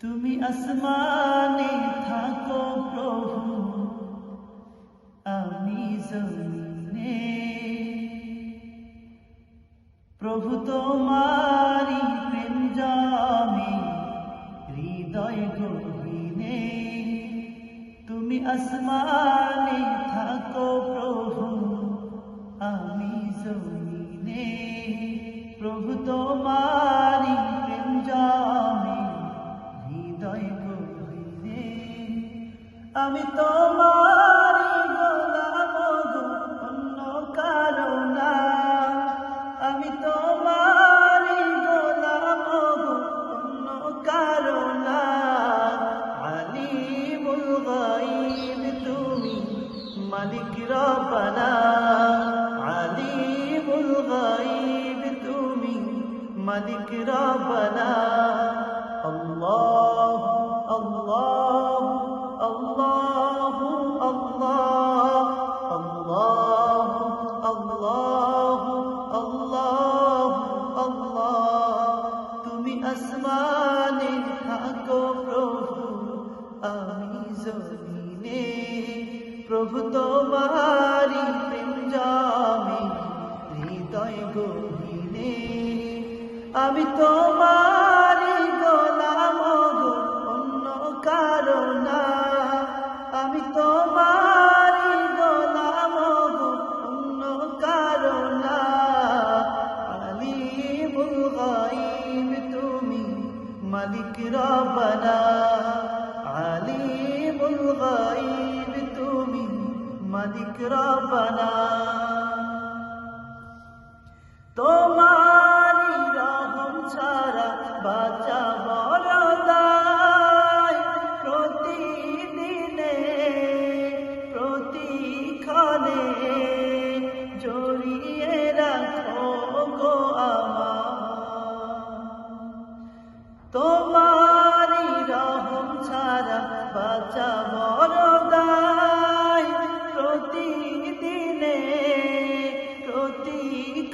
তুমি আসমানে থাকো প্রভু, আমি জমিনে। প্রভু তোমারি প্রেম জামে, হৃদয় গহীনে। তুমি আসমানে থাকো প্রভু, আমি জমিনে। প্রভু তোমারি প্রেম জামে আমি তোমার গোলাম গো, অন্য কারও না। আমি তোমার গোলাম অন্য কারও না। আলিমুল গাইব তুমি মালিক রব্বানা। আসমানে থাকো প্রভু আমি জমিনে প্রভু তোমারি প্রেম জামে হৃদয় গভীরে আমি তোমারি মালিক রব্বানা আলিমুল গাইব তুমি মালিক রব্বানা। তোমারি রহম ছাড়া বাঁচা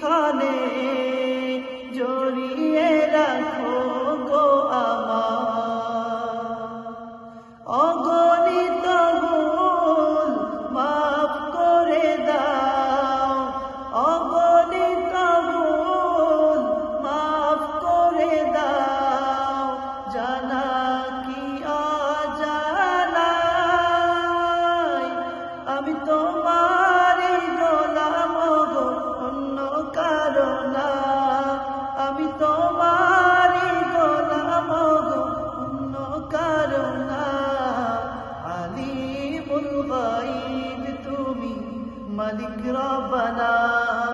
এখানে ثم ذكر بلاء